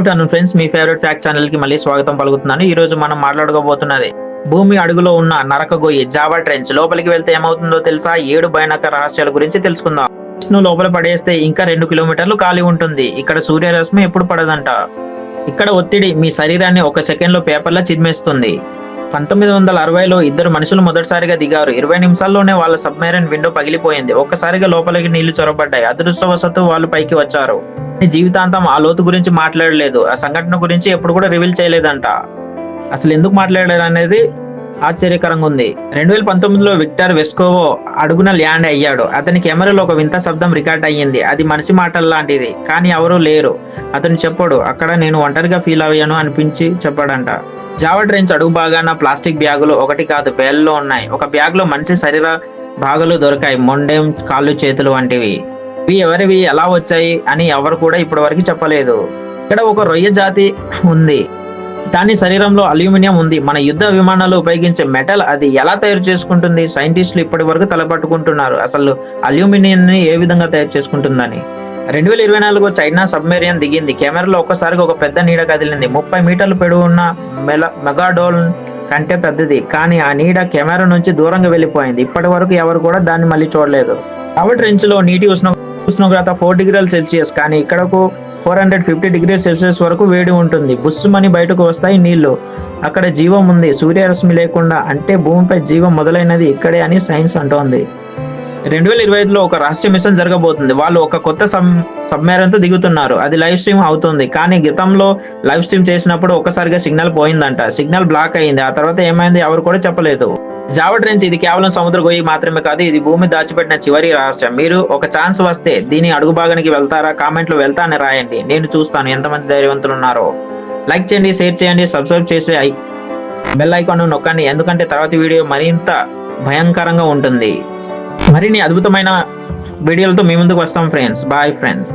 Afternoon friends మీ favourite fact ఛానల్కి మళ్ళీ స్వాగతం పలుకుతున్నాను. ఈ రోజు మనం మాట్లాడుకోబోతున్నది భూమి అడుగులో ఉన్న నరక జావా ట్రెంచ్ లోపలికి వెళ్తే ఏమవుతుందో తెలుసా? ఏడు భయానక రహస్యాల గురించి తెలుసుకుందాం. విష్ణు లోపల పడేస్తే ఇంకా రెండు కిలోమీటర్లు ఖాళీ ఉంటుంది. ఇక్కడ సూర్యరశ్మి ఎప్పుడు పడదంట. ఇక్కడ ఒత్తిడి మీ శరీరాన్ని ఒక సెకండ్లో పేపర్లా చిదిమేస్తుంది. పంతొమ్మిది వందల అరవైలో ఇద్దరు మనుషులు మొదటిసారిగా దిగారు. ఇరవై నిమిషాల్లోనే వాళ్ళ సబ్మెరైన్ విండో పగిలిపోయింది. ఒక్కసారిగా లోపలికి నీళ్ళు చొరబడ్డాయి. అదృష్టవశాత్తు వాళ్ళు పైకి వచ్చారు. జీవితాంతం ఆ లోతు గురించి మాట్లాడలేదు. ఆ సంఘటన గురించి ఎప్పుడు కూడా రివీల్ చేయలేదంట. అసలు ఎందుకు మాట్లాడారు అనేది ఆశ్చర్యకరంగా ఉంది. రెండు వేల పంతొమ్మిదిలో విక్టర్ వెస్కోవో అడుగున ల్యాండ్ అయ్యాడు. అతని కెమెరాలో ఒక వింత శబ్దం రికార్డ్ అయ్యింది. అది మనిషి మాటల లాంటిది కానీ ఎవరూ లేరు. అతను చెప్పాడు అక్కడ నేను ఒంటరిగా ఫీల్ అయ్యాను అనిపించి చెప్పాడంట. జావా ట్రైన్స్ అడుగు భాగాన ప్లాస్టిక్ బ్యాగులు ఒకటి కాదు వేలలో ఉన్నాయి. ఒక బ్యాగ్లో మనిషి శరీర భాగాలు దొరికాయి మొండెం కాళ్ళు చేతులు వంటివి. ఇవి ఎవరివి ఎలా వచ్చాయి అని ఎవరు కూడా ఇప్పటి వరకు చెప్పలేదు. ఇక్కడ ఒక రొయ్య జాతి ఉంది. దాని శరీరంలో అల్యూమినియం ఉంది. మన యుద్ధ విమానాలు ఉపయోగించే మెటల్ అది ఎలా తయారు చేసుకుంటుంది? సైంటిస్టులు ఇప్పటి వరకు తలపట్టుకుంటున్నారు. అసలు అల్యూమినియంని ఏ విధంగా తయారు చేసుకుంటుందని. రెండు వేల ఇరవై నాలుగు చైనా సబ్మెరియన్ దిగింది. కెమెరాలో ఒక్కసారిగా ఒక పెద్ద నీడ కదిలింది. ముప్పై మీటర్లు పొడవు ఉన్న మెల మెగాడోల్ కంటే పెద్దది. కానీ ఆ నీడ కెమెరా నుంచి దూరంగా వెళ్ళిపోయింది. ఇప్పటి వరకు ఎవరు కూడా దాన్ని మళ్ళీ చూడలేదు. కాబట్టి రెంచ్లో నీటి ఉష్ణ ఉష్ణోగ్రత ఫోర్ డిగ్రీల సెల్సియస్. కానీ ఇక్కడకు four hundred fifty degree Celsius వరకు వేడి ఉంటుంది. బుస్సుమని బయటకు వస్తాయి నీళ్ళు. అక్కడ జీవం ఉంది. సూర్యరశ్మి లేకుండా అంటే భూమిపై జీవం మొదలైనది ఇక్కడే అని సైన్స్ అంటోంది. రెండు వేల ఇరవై ఐదులో ఒక రహస్య మిషన్ జరగబోతుంది. వాళ్ళు ఒక కొత్త సబ్ సబ్మెరైన్తో దిగుతున్నారు. అది లైవ్ స్ట్రీమ్ అవుతుంది. కానీ గతంలో లైవ్ స్ట్రీమ్ చేసినప్పుడు ఒకసారిగా సిగ్నల్ పోయిందంట. సిగ్నల్ బ్లాక్ అయింది. ఆ తర్వాత ఏమైంది ఎవరు కూడా చెప్పలేదు. జావా ట్రెంచ్ ఇది కేవలం సముద్ర గొయ్యి మాత్రమే కాదు ఇది భూమి దాచిపెట్టిన చివరి రహస్యం. మీరు ఒక ఛాన్స్ వస్తే దీని అడుగు భాగానికి వెళ్తారా? కామెంట్లో వెళ్తా అని రాయండి. నేను చూస్తాను ఎంతమంది ధైర్యవంతులు ఉన్నారో లైక్ చేయండి షేర్ చేయండి సబ్స్క్రైబ్ చేసి ఐ- బెల్ ఐకాన్ నొక్కండి. ఎందుకంటే తర్వాత వీడియో మరింత భయంకరంగా ఉంటుంది. మరిన్ని అద్భుతమైన వీడియోలతో మీ ముందుకు వస్తాం ఫ్రెండ్స్ బాయ్ ఫ్రెండ్స్